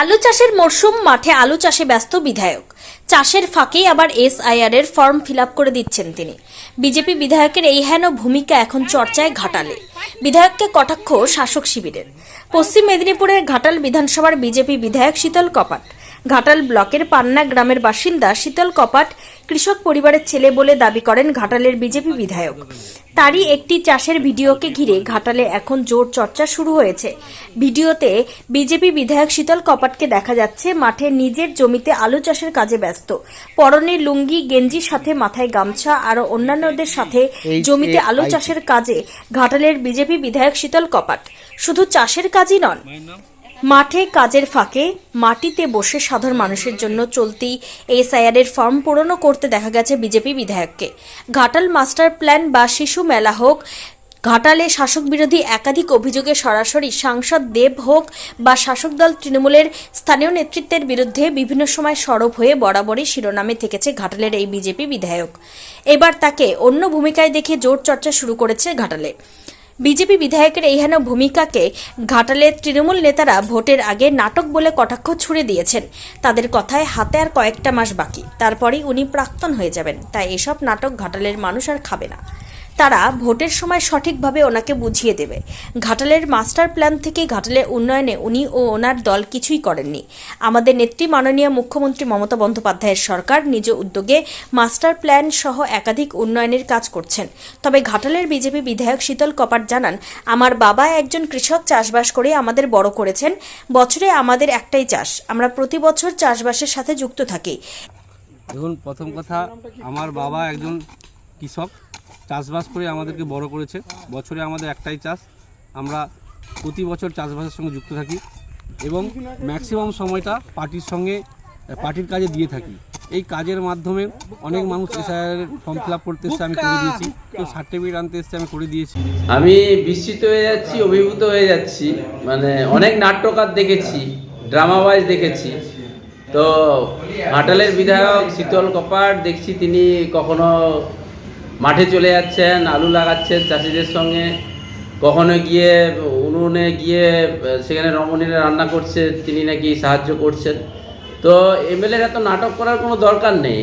আলু চাষের মরশুম, মাঠে আলু চাষে ব্যস্ত বিধায়ক। চাষের ফাঁকেই আবার এসআইআর এর ফর্ম ফিল করে দিচ্ছেন তিনি। বিজেপি বিধায়কের এই হেন ভূমিকা এখন চর্চায় ঘাটালে। বিধায়ককে কটাক্ষ শাসক শিবিরের। পশ্চিম মেদিনীপুরের ঘাটাল বিধানসভার বিজেপি বিধায়ক শীতল কপাট। ঘাটাল ব্লকের পান্না গ্রামের বাসিন্দা শীতল কপাট কৃষক পরিবারের ছেলে বলে দাবি করেন ঘাটালের বিজেপি বিধায়ক। তারই একটি চাষের ভিডিওকে ঘিরে ঘাটালে এখন জোর চর্চা শুরু হয়েছে। ভিডিওতে বিজেপি বিধায়ক শীতল কপাটকে দেখা যাচ্ছে মাঠে নিজের জমিতে আলু চাষের কাজে ব্যস্ত। পরনে লুঙ্গি গেঞ্জির সাথে মাথায় গামছা আরও অন্যান্যদের সাথে জমিতে আলু চাষের কাজে ঘাটালের বিজেপি বিধায়ক শীতল কপাট। শুধু চাষের কাজই নন মাঠে কাজের ফাঁকে মাটিতে বসে সাধারণ মানুষের জন্য চলতি এসআইআর এর ফর্ম পূরণও করতে দেখা গেছে বিজেপি বিধায়ককে। ঘাটাল মাস্টার প্ল্যান বা শিশু মেলা হোক, ঘাটালে শাসক বিরোধী একাধিক অভিযোগে সরাসরি সাংসদ দেব হোক বা শাসক দল তৃণমূলের স্থানীয় নেতৃত্বের বিরুদ্ধে বিভিন্ন সময় সরব হয়ে বরাবরই শিরোনামে থেকেছে ঘাটালের এই বিজেপি বিধায়ক। এবার তাকে অন্য ভূমিকায় দেখে জোর চর্চা শুরু করেছে ঘাটালে। বিজেপি বিধায়কের এই হেন ভূমিকাকে ঘাটালের তৃণমূল নেতারা ভোটের আগে নাটক বলে কটাক্ষ ছুড়ে দিয়েছেন। তাদের কথায় হাতে আর কয়েকটা মাস বাকি। তারপরেই উনি প্রাক্তন হয়ে যাবেন। তাই এসব নাটক ঘাটালের মানুষ আর খাবে না। তারা ভোটের সময় সঠিকভাবে ওনাকে বুঝিয়ে দেবে। ঘাটালের মাস্টার প্ল্যান থেকে ঘাটালের উন্নয়নে উনি ও ওনার দল কিছুই করেননি। আমাদের নেত্রী মাননীয় মুখ্যমন্ত্রী মমতা বন্দ্যোপাধ্যায়ের সরকার নিজ উদ্যোগে মাস্টার প্ল্যান সহ একাধিক উন্নয়নের কাজ করছেন। তবে ঘাটালের বিজেপি বিধায়ক শীতল কপাট জানান, আমার বাবা একজন কৃষক চাষবাস করে আমাদের বড় করেছেন। বছরে আমাদের একটাই চাষ। আমরা প্রতি বছর চাষবাসের সাথে যুক্ত থাকি। দেখুন, প্রথম কথা, আমার বাবা একজন কৃষক। চাষবাস করে আমাদেরকে বড় করেছে। বছরে আমাদের একটাই চাষ। আমরা প্রতি বছর চাষবাসের সঙ্গে যুক্ত থাকি এবং ম্যাক্সিমাম সময়টা পার্টির সঙ্গে, পার্টির কাজে দিয়ে থাকি। এই কাজের মাধ্যমে অনেক মানুষ এসআইআর ফর্ম ফিল আপ করতে এসছে, আমি করে দিয়েছি। কেউ সার্টিফিকেট আনতে এসছে, আমি করে দিয়েছি। আমি বিস্মিত হয়ে যাচ্ছি, অভিভূত হয়ে যাচ্ছি। মানে অনেক নাট্যকার দেখেছি ড্রামা ওয়াইজ দেখেছি। তো, ঘাটালের বিধায়ক শীতল কপাট দেখছি তিনি কখনো মাঠে চলে যাচ্ছেন, আলু লাগাচ্ছেন চাষিদের সঙ্গে। কখনো গিয়ে উনুনে গিয়ে, সেখানে রমণীরা রান্না করছে, তিনি নাকি সাহায্য করছেন। তো এমএলএর এত নাটক করার কোনো দরকার নেই।